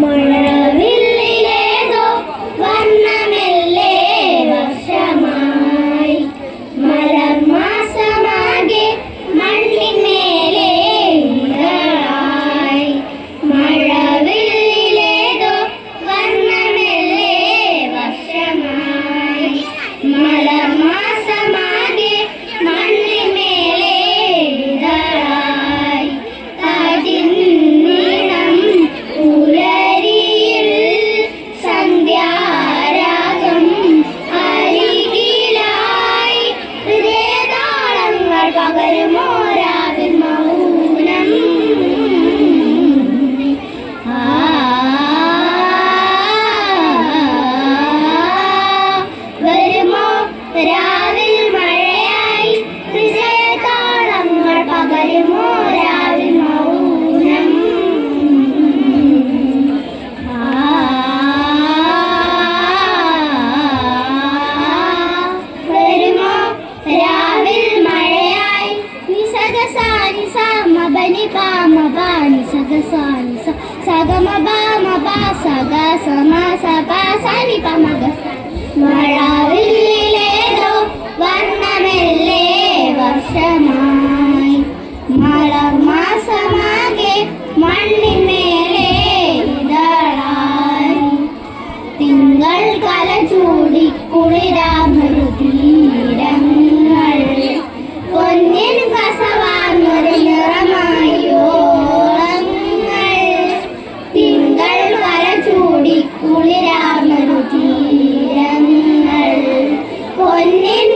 morning. పాస గ సమాస పాస ని పమగ మళవిల్లేదో వర్ణమెల్లే వర్షమా? Bonin.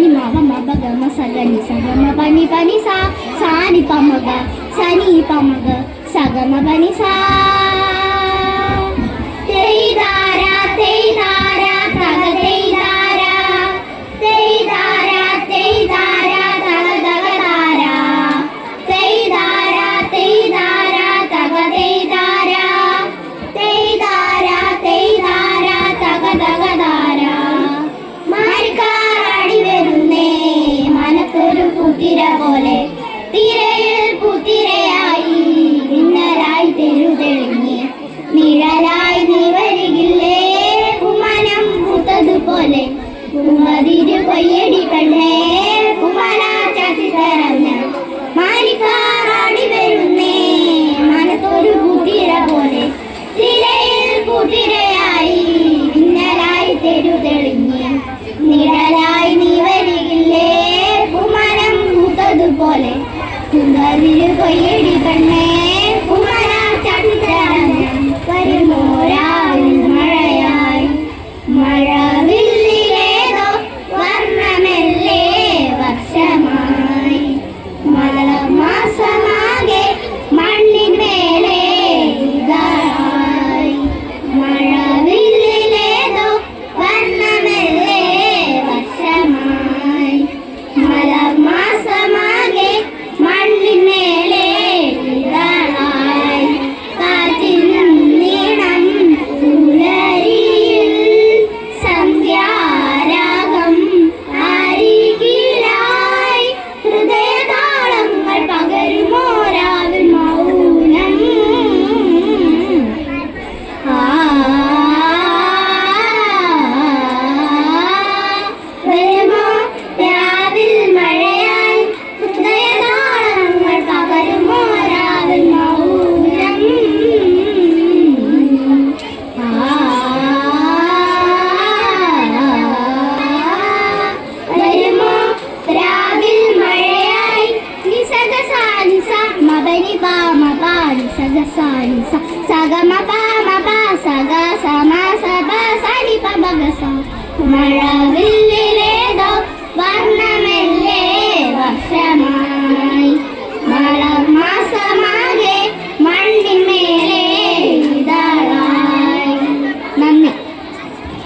ni ma ga ma ba ga ma sa ga ni sa ga ma ba ni ba ni sa sa ni pa ma ga sa ni pa ma ga sa ga ma ba ni sa தெய்தாரா தெய்தாரா தக தெய் പോലെ ഉമ്മതിരു കൊയ്യടി കണ്ടേ കുമാരാചാത്തി തരം മാനിക്കാറാടി വരുന്നേ മനത്തൊരു കുതിര പോലെ. തിരയിൽ കുതിരയായി ഇന്നലായി തെരു തെളിഞ്ഞ്. നിഴലായി നീ വരികില്ലേ കുമരം പൂത്തതുപോലെ കുമരിരു കൊയ്യടി കണ്ണേ ba ma ba ni sa ga sa. Ni sa sa ga ma ba ma ba sa ga sa ma sa ba sa ni pa ba ga sa. Kumara villi